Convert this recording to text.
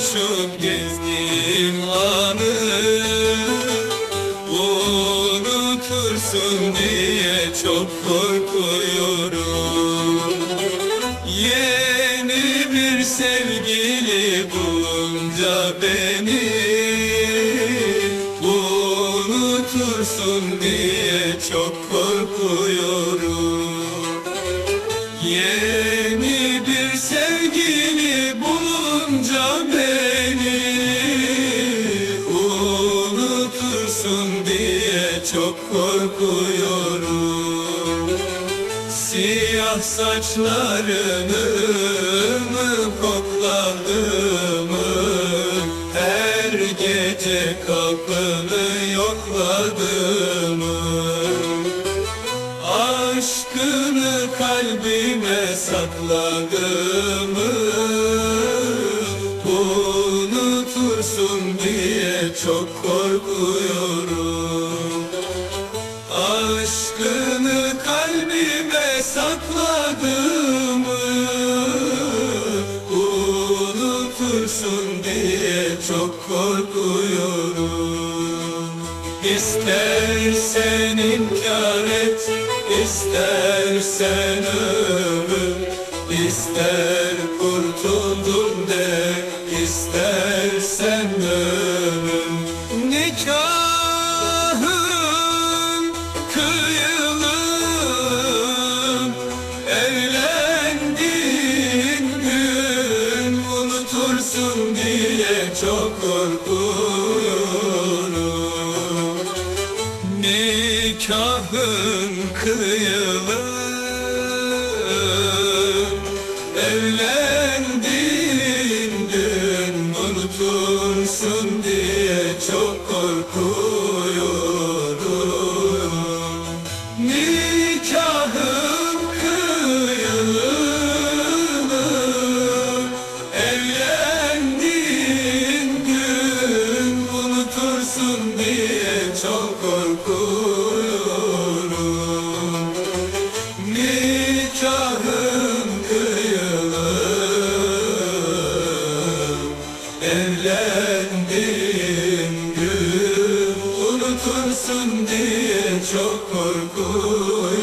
şu gezgin anı Unutursun diye çok korkuyorum. Yeni bir sevgili bulunca beni Unutursun diye çok korkuyorum bulunca beni Unutursun diye çok korkuyorum. Siyah saçlarını mı Her gece kapını yokladığımı. Aşkını kalbime sakladığımı Unutursun diye çok korkuyorum. Aşkını kalbime sakladığımı Unutursun diye çok korkuyorum. İstersen inkar et, istersen övün İster kurtuldum çok korkulur Nikahın kıyılır Dursun diye çok korkuyorum.